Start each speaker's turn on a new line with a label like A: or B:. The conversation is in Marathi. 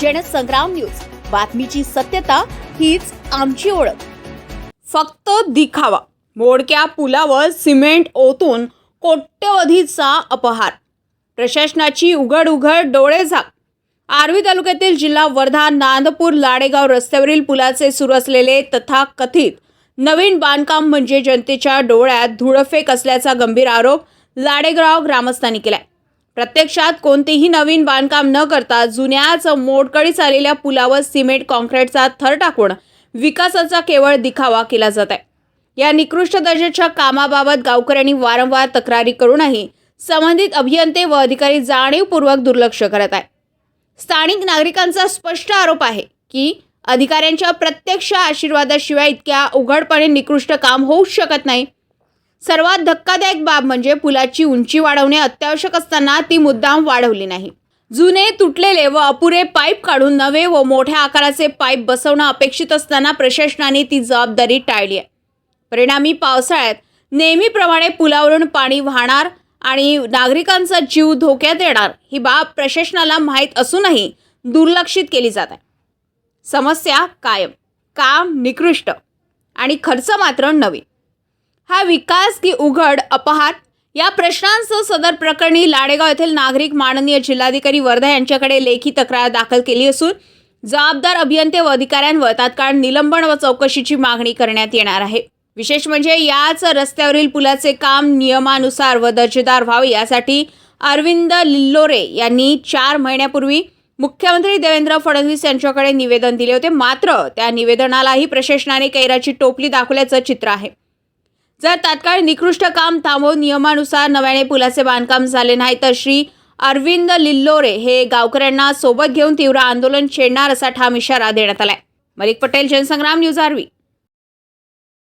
A: जनसंग्राम न्यूज. बातमीची सत्यता हीच आमची ओळख.
B: फक्त दिखावा. मोडक्या पुलावर सिमेंट ओतून कोट्यवधीचा अपहार. प्रशासनाची उघड उघड डोळे झाक. आर्वी तालुक्यातील जिल्हा वर्धा नांदपूर लाडेगाव रस्त्यावरील पुलाचे सुरू असलेले तथाकथित नवीन बांधकाम म्हणजे जनतेच्या डोळ्यात धुळफेक असल्याचा गंभीर आरोप लाडेगाव ग्रामस्थांनी केलाय. प्रत्यक्षात कोणतेही नवीन बांधकाम न करता जुन्याच मोडकळीस आलेल्या पुलावर सिमेंट कॉन्क्रीटचा थर टाकून विकासाचा केवळ दिखावा केला जात आहे. या निकृष्ट दर्जाच्या कामाबाबत गावकऱ्यांनी वारंवार तक्रारी करूनही संबंधित अभियंते व अधिकारी जाणीवपूर्वक दुर्लक्ष करत आहे स्थानिक नागरिकांचा स्पष्ट आरोप आहे की अधिकाऱ्यांच्या प्रत्यक्ष आशीर्वादाशिवाय इतक्या उघडपणे निकृष्ट काम होऊच शकत नाही सर्वात धक्कादायक बाब म्हणजे पुलाची उंची वाढवणे अत्यावश्यक असताना ती मुद्दाम वाढवली नाही. जुने तुटलेले व अपुरे पाईप काढून नवे व मोठ्या आकाराचे पाईप बसवणं अपेक्षित असताना प्रशासनाने ती जबाबदारी टाळली आहे. परिणामी पावसाळ्यात नेहमीप्रमाणे पुलावरून पाणी वाहणार आणि नागरिकांचा जीव धोक्यात येणार ही बाब प्रशासनाला माहीत असूनही दुर्लक्षित केली जात आहे. समस्या कायम काम निकृष्ट आणि खर्च मात्र नवीन. हा विकास की उघड अपहार? या प्रश्नांसह सदर प्रकरणी लाडेगाव येथील नागरिक माननीय जिल्हाधिकारी वर्धा यांच्याकडे लेखी तक्रार दाखल केली असून जबाबदार अभियंते व अधिकाऱ्यांवर तात्काळ निलंबन व चौकशीची मागणी करण्यात येणार आहे. विशेष म्हणजे याच रस्त्यावरील पुलाचे काम नियमानुसार व दर्जेदार व्हावे यासाठी अरविंद लिल्लोरे यांनी चार महिन्यापूर्वी मुख्यमंत्री देवेंद्र फडणवीस यांच्याकडे निवेदन दिले होते. मात्र त्या निवेदनालाही प्रशासनाने कैराची टोपली दाखवल्याचं चित्र आहे. जर तात्काळ निकृष्ट काम थांबवून नियमानुसार नव्याने पुलाचे बांधकाम झाले नाही तर श्री अरविंद लिल्लोरे हे गावकऱ्यांना सोबत घेऊन तीव्र आंदोलन छेडणार असा ठाम इशारा देण्यात आलाय. Malik Patel Jansangram news RV.